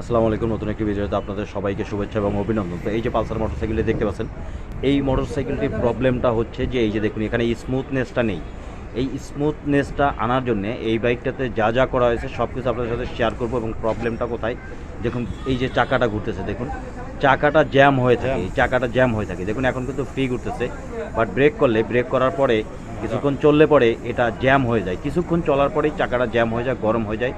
আসসালামু আলাইকুম, নতুন একটি ভিডিওতে আপনাদের সবাইকে শুভেচ্ছা এবং অভিনন্দন। তো এই যে পালসার মোটরসাইকেলটি দেখতে পাচ্ছেন, এই মোটরসাইকেলটির প্রবলেমটা হচ্ছে যে, এই যে দেখুন, এখানে স্মুথনেসটা নেই। এই স্মুথনেসটা আনার জন্য এই বাইকটাতে যা যা করা হয়েছে সব কিছু আপনাদের সাথে শেয়ার করব এবং প্রবলেমটা কোথায়? দেখুন, এই যে চাকাটা ঘুরতেছে, দেখুন, চাকাটা জ্যাম হয়ে থাকে, এই চাকাটা জ্যাম হয়ে থাকে। দেখুন, এখন কিন্তু ফ্রি ঘুরতেছে বাট ব্রেক করলে ব্রেক করার পরে, কিছুক্ষণ চললে পরে এটা জ্যাম হয়ে যায়। কিছুক্ষণ চলার পরেই চাকাটা জ্যাম হয়ে যায়, গরম হয়ে যায়।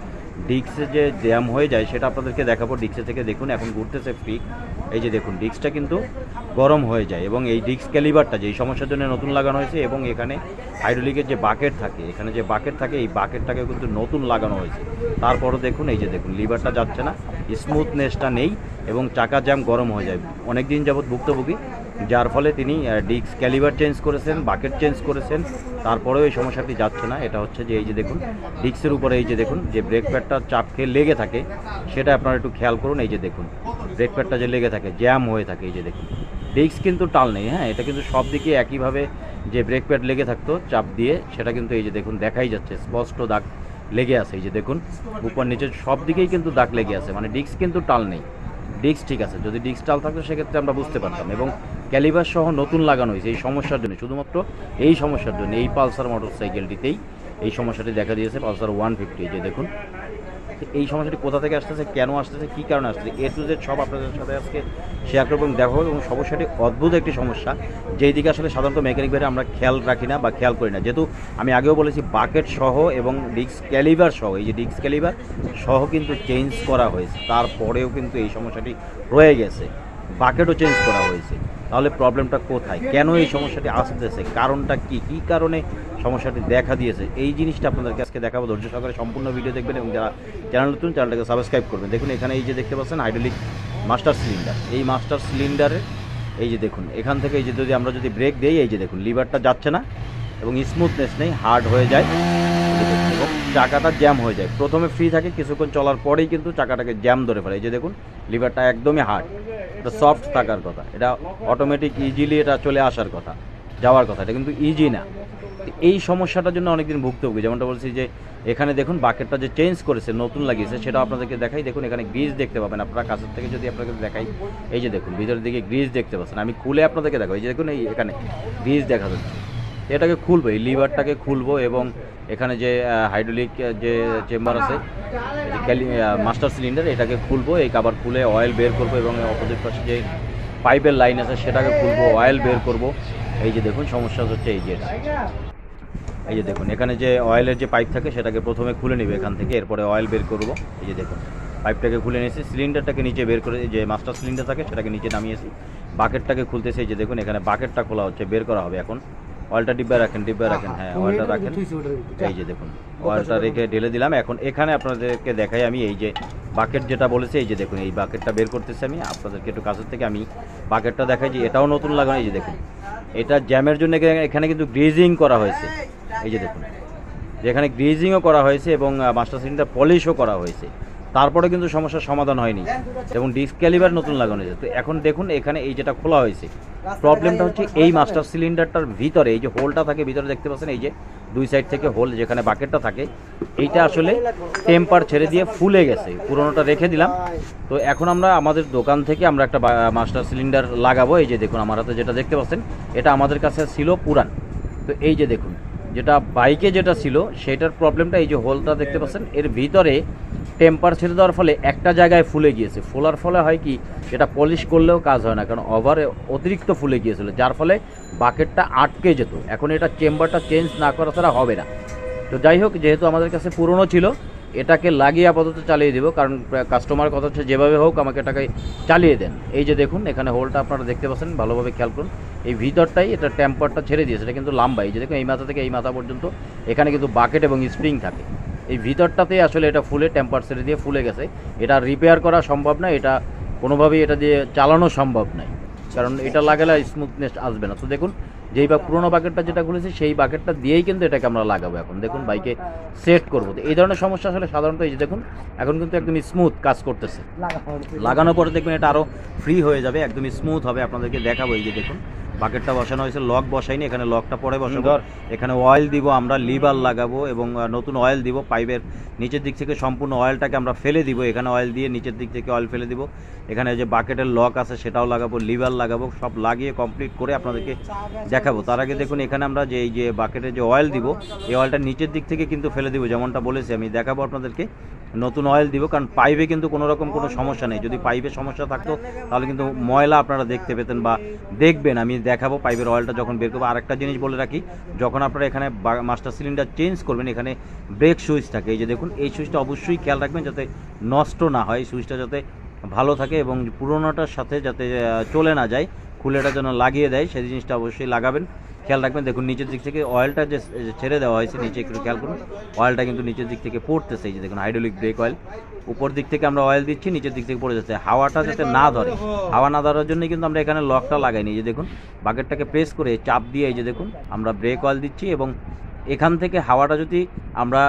ডিক্সে যে জ্যাম হয়ে যায় সেটা আপনাদেরকে দেখাবো। ডিক্সে থেকে দেখুন, এখন ঘুরতেছে ফ্রি এই যে দেখুন ডিক্সটা কিন্তু গরম হয়ে যায় এবং এই ডিক্স ক্যালিবারটা যে এই সমস্যার জন্য নতুন লাগানো হয়েছে এবং এখানে হাইড্রোলিকের যে বাকেট থাকে, এখানে যে বাকেট থাকে, এই বাকেটটাকে কিন্তু নতুন লাগানো হয়েছে। তারপরও দেখুন, এই যে দেখুন, লিভারটা যাচ্ছে না, স্মুথনেসটা নেই এবং চাকা জ্যাম গরম হয়ে যায়। অনেক দিন যাবৎ ভুক্তভোগী। যার ফলে তিনি ডিক্স ক্যালিভার চেঞ্জ করেছেন, বাকেট চেঞ্জ করেছেন, তারপরেও এই সমস্যাটি যাচ্ছে না। এটা হচ্ছে যে, এই যে দেখুন ডিক্সের উপরে এই যে দেখুন, যে ব্রেক প্যাডটা চাপ খেয়ে লেগে থাকে, সেটা আপনারা একটু খেয়াল করুন। এই যে দেখুন, ব্রেক প্যাডটা যে লেগে থাকে, জ্যাম হয়ে থাকে, এই যে দেখুন। ডিক্স কিন্তু টাল নেই হ্যাঁ এটা কিন্তু সব দিকে একইভাবে যে ব্রেক প্যাড লেগে থাকতো, চাপ দিয়ে, সেটা কিন্তু এই যে দেখুন, দেখাই যাচ্ছে, স্পষ্ট দাগ লেগে আছে। এই যে দেখুন, উপর নিচে সব দিকেই কিন্তু দাগ লেগে আছে মানে ডিক্স কিন্তু টাল নেই। ডিস্ক ঠিক আছে, যদি ডিস্ক টাল থাকতো, সেক্ষেত্রে আমরা বুঝতে পারতাম। এবং ক্যালিভার সহ নতুন লাগানো হয়েছে এই সমস্যার জন্য। শুধুমাত্র এই সমস্যার জন্য, এই পালসার মোটর সাইকেলটিতেই এই সমস্যাটি দেখা দিয়েছে, পালসার ওয়ান ফিফটি যে দেখুন। এই সমস্যাটি কোথা থেকে আসতেছে, কেন আসতেছে, কী কারণে আসতেছে, এ টু জেড সব আপনাদের সাথে আজকে শেয়ার করব এবং দেখাবো এবং সমস্যাটি অদ্ভুত একটি সমস্যা। যেই দিকে আসলে সাধারণত মেকানিক ভাইরা আমরা খেয়াল রাখি না বা খেয়াল করি না। যেহেতু আমি আগেও বলেছি বাকেট সহ এবং ডিস্ক ক্যালিভার সহ, এই যে ডিস্ক ক্যালিভার সহ কিন্তু চেঞ্জ করা হয়েছে। তারপরেও কিন্তু এই সমস্যাটি রয়ে গেছে। বাকেটও চেঞ্জ করা হয়েছে। তাহলে প্রবলেমটা কোথায়? কেন এই সমস্যাটি আসতেছে? কারণটা কি? কী কারণে সমস্যাটি দেখা দিয়েছে? এই জিনিসটা আপনাদেরকে আজকে দেখাবো। ধৈর্য সহকারে সম্পূর্ণ ভিডিও দেখবেন এবং যারা চ্যানেল নতুন, চ্যানেলটাকে সাবস্ক্রাইব করবেন। দেখুন, এখানে এই যে দেখতে পাচ্ছেন হাইড্রোলিক মাস্টার সিলিন্ডার এই মাস্টার সিলিন্ডারে এই যে দেখুন, এখান থেকে এই যে যদি আমরা যদি ব্রেক দিই, এই যে দেখুন লিভারটা যাচ্ছে না এবং স্মুথনেস নেই হার্ড হয়ে যায়। এবং চাকাটা জ্যাম হয়ে যায়। প্রথমে ফ্রি থাকে, কিছুক্ষণ চলার পরেই কিন্তু চাকাটাকে জ্যাম ধরে ফেলে। এই যে দেখুন লিভারটা একদমই হার্ড এটা সফট থাকার কথা। এটা অটোমেটিক ইজিলি এটা চলে আসার কথা, যাওয়ার কথা। এটা কিন্তু ইজি না। এই সমস্যাটার জন্য অনেকদিন ভুক্তভোগী। যেমনটা বলছি যে, এখানে দেখুন বাকেটটা যে চেঞ্জ করেছে, নতুন লাগিয়েছে, সেটা আপনাদেরকে দেখাই। দেখুন, এখানে গ্রিজ দেখতে পাবেন। আপনারা কাছের থেকে যদি আপনাকে দেখাই, এই যে দেখুন, ভিতরের দিকে গ্রিজ দেখতে পাচ্ছেন। আমি খুলে আপনাদেরকে দেখাবো। এই যে দেখুন, এই এখানে গ্রিজ দেখা যাচ্ছে। এটাকে খুলবো, এই লিভারটাকে খুলবো এবং এখানে যে হাইড্রোলিক যে চেম্বার আছে মাস্টার সিলিন্ডার এটাকে খুলবো, এই কাবার খুলে অয়েল বের করব এবং অপোজিট পাশে যে পাইপের লাইন আছে, সেটাকে খুলবো অয়েল বের করব। এই যে দেখুন, সমস্যা হচ্ছে এই যে। এই যে দেখুন, এখানে যে অয়েলের যে পাইপ থাকে, সেটাকে প্রথমে খুলে নেবে এখান থেকে, এরপরে অয়েল বের করব। এই যে দেখুন পাইপটাকে খুলে নিয়েছি সিলিন্ডারটাকে নিচে বের করে, যে মাস্টার সিলিন্ডার থাকে, সেটাকে নিচে নামিয়েছি। বাকেটটাকে খুলতেছে, এই যে দেখুন, এখানে বাকেটটা খোলা হচ্ছে, বের করা হবে এখন। অয়েলটা ডিব্বা রাখেন ডিব্বা রাখেন হ্যাঁ অয়েলটা রাখেন। এই যে দেখুন অয়েলটা রেখে ঢেলে দিলাম। এখন এখানে আপনাদেরকে দেখাই আমি এই যে বাকেট যেটা বলেছে এই যে দেখুন এই বাকেটটা বের করতেছি আমি। আপনাদেরকে একটু কাছের থেকে আমি বাকেটটা দেখাই যে এটাও নতুন লাগানো এই যে দেখুন। এটা জ্যামের জন্য এখানে- এখানে কিন্তু গ্রিজিং করা হয়েছে। এই যে দেখুন যেখানে গ্রিজিংও করা হয়েছে এবং মাস্টার সিলিন্ডার পলিশও করা হয়েছে। তারপরে কিন্তু সমস্যার সমাধান হয়নি এবং ডিসক্যালিভার নতুন লাগানো হয়েছে। তো এখন দেখুন, এখানে এই যেটা খোলা হয়েছে, প্রবলেমটা হচ্ছে এই মাস্টার সিলিন্ডারটার ভিতরে, এই যে হোলটা থাকে, ভিতরে দেখতে পাচ্ছেন, এই যে দুই সাইড থেকে হোল যেখানে বাকেটটা থাকে, এইটা আসলে টেম্পার ছেড়ে দিয়ে ফুলে গেছে। পুরোনোটা রেখে দিলাম। তো এখন আমরা আমাদের দোকান থেকে আমরা একটা মাস্টার সিলিন্ডার লাগাবো। এই যে দেখুন, আমার হাতে যেটা দেখতে পাচ্ছেন, এটা আমাদের কাছে ছিল পুরান। তো এই যে দেখুন, যেটা বাইকে যেটা ছিল, সেটার প্রবলেমটা এই যে হোলটা দেখতে পাচ্ছেন, এর ভিতরে টেম্পার ছেড়ে দেওয়ার ফলে একটা জায়গায় ফুলে গিয়েছে। ফোলার ফলে হয় কি, এটা পলিশ করলেও কাজ হয় না, কারণ ওভারে অতিরিক্ত ফুলে গিয়েছিল, যার ফলে বাকেটটা আটকে যেত। এখন এটা চেম্বারটা চেঞ্জ না করা ছাড়া হবে না। তো যাই হোক, যেহেতু আমাদের কাছে পুরনো ছিল, এটাকে লাগিয়ে আপাতত চালিয়ে দেবো, কারণ কাস্টমার কথা হচ্ছে, যেভাবে হোক আমাকে এটাকে চালিয়ে দেন। এই যে দেখুন, এখানে হোলটা আপনারা দেখতে পাচ্ছেন, ভালোভাবে খেয়াল করুন। এই ভিতরটাই এটা টেম্পারটা ছেড়ে দিয়েছে, এটা কিন্তু লম্বা। এই যে দেখুন, এই মাথা থেকে এই মাথা পর্যন্ত এখানে কিন্তু বাকেট এবং স্প্রিং থাকে। এই ভিতরটাতেই আসলে এটা ফুলে টেম্পার ছেড়ে দিয়ে ফুলে গেছে। এটা রিপেয়ার করা সম্ভব না এটা কোনোভাবেই এটা দিয়ে চালানো সম্ভব নয় কারণ এটা লাগালে স্মুথনেস আসবে না। তো দেখুন যেই বা পুরোনো বাকেটটা যেটা খুলেছি সেই বাকেটটা দিয়েই কিন্তু এটাকে আমরা লাগাবো এখন। দেখুন বাইকে সেট করব। তো এই ধরনের সমস্যা আসলে সাধারণত এই যে দেখুন এখন কিন্তু একদম স্মুথ কাজ করতেছে। লাগানোর পরে দেখবেন এটা আরও ফ্রি হয়ে যাবে একদম স্মুথ হবে। আপনাদেরকে দেখাবো এই যে দেখুন। বাকেটটা বসানো হয়েছে লক বসাইনি এখানে লকটা পরে বসাবো। এখানে অয়েল দিব আমরা লিভার লাগাবো এবং নতুন অয়েল দিব পাইপের নিচের দিক থেকে সম্পূর্ণ অয়েলটাকে আমরা ফেলে দিব এখানে অয়েল দিয়ে নিচের দিক থেকে অয়েল ফেলে দিব। এখানে যে বাকেটের লক আছে সেটাও লাগাবো লিভার লাগাবো সব লাগিয়ে কমপ্লিট করে আপনাদেরকে দেখাবো। তার আগে দেখুন এখানে আমরা যে এই যে বাকেটে যে অয়েল দিব এই অয়েলটা নিচের দিক থেকে কিন্তু ফেলে দিব যেমনটা বলেছি আমি দেখাবো আপনাদেরকে। নতুন অয়েল দিব, কারণ পাইপে কিন্তু কোনো রকম কোনো সমস্যা নেই। যদি পাইপে সমস্যা থাকতো, তাহলে কিন্তু ময়লা আপনারা দেখতে পেতেন বা দেখবেন। আমি দেখাবো পাইপের অয়েলটা যখন বের করব। আরেকটা জিনিস বলে রাখি, যখন আপনারা এখানে মাস্টার সিলিন্ডার চেঞ্জ করবেন, এখানে ব্রেক সুইচ থাকে। এই যে দেখুন, এই সুইচটা অবশ্যই খেয়াল রাখবেন যাতে নষ্ট না হয় সুইচটা যাতে ভালো থাকে এবং পুরোনোটার সাথে যাতে চলে না যায়, খুলেটা যেন লাগিয়ে দেয়, সেই জিনিসটা অবশ্যই লাগাবেন। খেয়াল রাখবেন, দেখুন নিচের দিক থেকে অয়েলটা যে ছেড়ে দেওয়া হয়েছে, নিচে একটু খেয়াল করুন অয়েলটা কিন্তু নিচের দিক থেকে পড়তেছে, এই যে দেখুন হাইড্রোলিক ব্রেক অয়েল উপর দিক থেকে আমরা অয়েল দিচ্ছি, নিচের দিক থেকে পড়ে যাচ্ছে। হাওয়াটা যাতে না ধরে, হাওয়া না ধরার জন্য কিন্তু আমরা এখানে লকটা লাগাইনি, এই যে দেখুন বাকেটটাকে প্রেস করে চাপ দিয়ে এই যে দেখুন, আমরা ব্রেক অয়েল দিচ্ছি এবং এখান থেকে হাওয়াটা যদি আমরা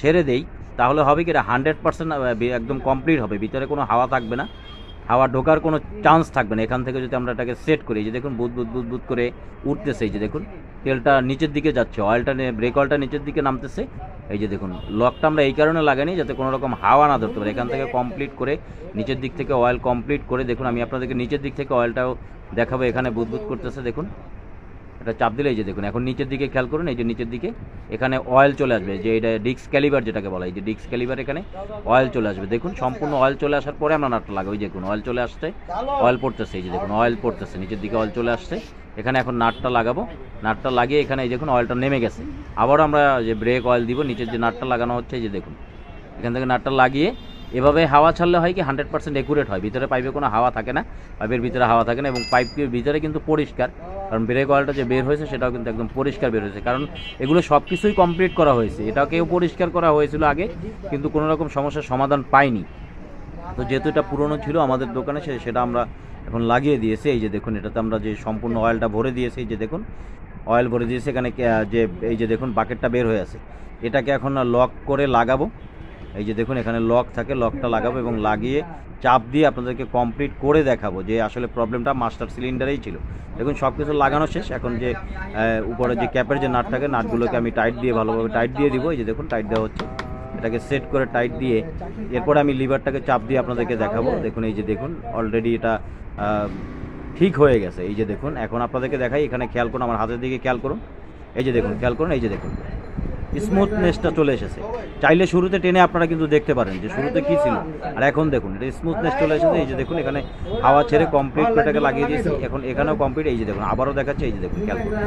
ছেড়ে দেই, তাহলে হবে কি, এটা হান্ড্রেড পার্সেন্ট একদম কমপ্লিট হবে, ভিতরে কোনো হাওয়া থাকবে না। হাওয়া ঢোকার কোনো চান্স থাকবে না। এখান থেকে যদি আমরা এটাকে সেট করি যে দেখুন, বুধ বুধ বুধ বুধ করে উঠতেছে, এই যে দেখুন, তেলটা নিচের দিকে যাচ্ছে অয়েলটা ব্রেক অয়েলটা নিচের দিকে নামতেছে। এই যে দেখুন লকটা আমরা এই কারণে লাগাইনি যাতে কোনো রকম হাওয়া না ধরতে পারে। এখান থেকে কমপ্লিট করে নিচের দিক থেকে অয়েল কমপ্লিট করে, দেখুন, আমি আপনাদেরকে নিচের দিক থেকে অয়েলটাও দেখাবো। এখানে বুদবুদ করতেছে, দেখুন। এটা চাপ দিলে এই যে দেখুন, এখন নিচের দিকে খেয়াল করুন, এই যে নিচের দিকে, এখানে অয়েল চলে আসবে, যে এটা ডিক্স ক্যালিবার যেটাকে বলা হয় যে ডিক্স ক্যালিবার এখানে অয়েল চলে আসবে। দেখুন, সম্পূর্ণ অয়েল চলে আসার পরে আমরা নাটটা লাগাবো এই দেখুন অয়েল চলে আসছে অয়েল পড়তেছে, এই যে দেখুন অয়েল পড়তেছে, নিচের দিকে অয়েল চলে আসছে। এখানে এখন নাটটা লাগাবো, নাটটা লাগিয়ে এখানে এই দেখুন অয়েলটা নেমে গেছে। আবারও আমরা যে ব্রেক অয়েল দিব, নিচের যে নাটটা লাগানো হচ্ছে, এই যে দেখুন, এখান থেকে নাটটা লাগিয়ে এভাবে হাওয়া ছাড়লে হয় কি হান্ড্রেড পার্সেন্ট একুরেট হয়। ভিতরে পাইপে কোনো হাওয়া থাকে না পাইপের ভিতরে হাওয়া থাকে না এবং পাইপের ভিতরে কিন্তু পরিষ্কার। কারণ ব্রেক অয়েলটা যে বের হয়েছে, সেটাও কিন্তু একদম পরিষ্কার বের হয়েছে। কারণ এগুলো সব কিছুই কমপ্লিট করা হয়েছে। এটাকেও পরিষ্কার করা হয়েছিল আগে, কিন্তু কোনো রকম সমস্যার সমাধান পাইনি। তো যেহেতু এটা পুরনো ছিল আমাদের দোকানে, সে- সেটা আমরা এখন লাগিয়ে দিয়েছি। এই যে দেখুন, এটাতে আমরা যে সম্পূর্ণ অয়েলটা ভরে দিয়েছি, এই যে দেখুন অয়েল ভরে দিয়েছি। এখানে যে এই যে দেখুন বাকেটটা বের হয়ে আছে। এটাকে এখন লক করে লাগাবো। এই যে দেখুন, এখানে লক থাকে লকটা লাগাবো এবং লাগিয়ে চাপ দিয়ে আপনাদেরকে কমপ্লিট করে দেখাবো যে আসলে প্রবলেমটা মাস্টার সিলিন্ডারেই ছিল। দেখুন সব কিছু লাগানো শেষ। এখন যে উপরে যে ক্যাপের যে নাট থাকে নাটগুলোকে আমি টাইট দিয়ে ভালোভাবে টাইট দিয়ে দিব। এই যে দেখুন টাইট দেওয়া হচ্ছে। এটাকে সেট করে টাইট দিয়ে এরপরে আমি লিভারটাকে চাপ দিয়ে আপনাদেরকে দেখাবো। দেখুন, এই যে দেখুন অলরেডি এটা ঠিক হয়ে গেছে। এই যে দেখুন, এখন আপনাদেরকে দেখাই। এখানে খেয়াল করুন, আমার হাতের দিকে খেয়াল করুন। এই যে দেখুন, খেয়াল করুন, এই যে দেখুন। স্মুথনেসটা চলে এসেছে। চাইলে শুরুতে টেনে আপনারা কিন্তু দেখতে পারেন যে শুরুতে কি ছিল। আর এখন দেখুন, এটা স্মুথনেস চলে এসেছে, এই যে দেখুন, এখানে হাওয়া ছেড়ে কমপ্লিট এটাকে লাগিয়ে দিয়েছি, এখন এখানেও কমপ্লিট এই যে দেখুন, আবারও দেখাচ্ছে, এই যে দেখুন খেয়াল করুন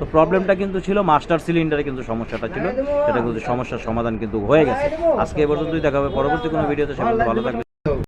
তো প্রবলেমটা কিন্তু ছিল মাস্টার সিলিন্ডারে কিন্তু সমস্যাটা ছিল, সেটা কিন্তু সমস্যার সমাধান কিন্তু হয়ে গেছে। আজকে এ পর্যন্তই, দেখা হবে পরবর্তী কোনো ভিডিওতে সে পর্যন্ত ভালো থাকবে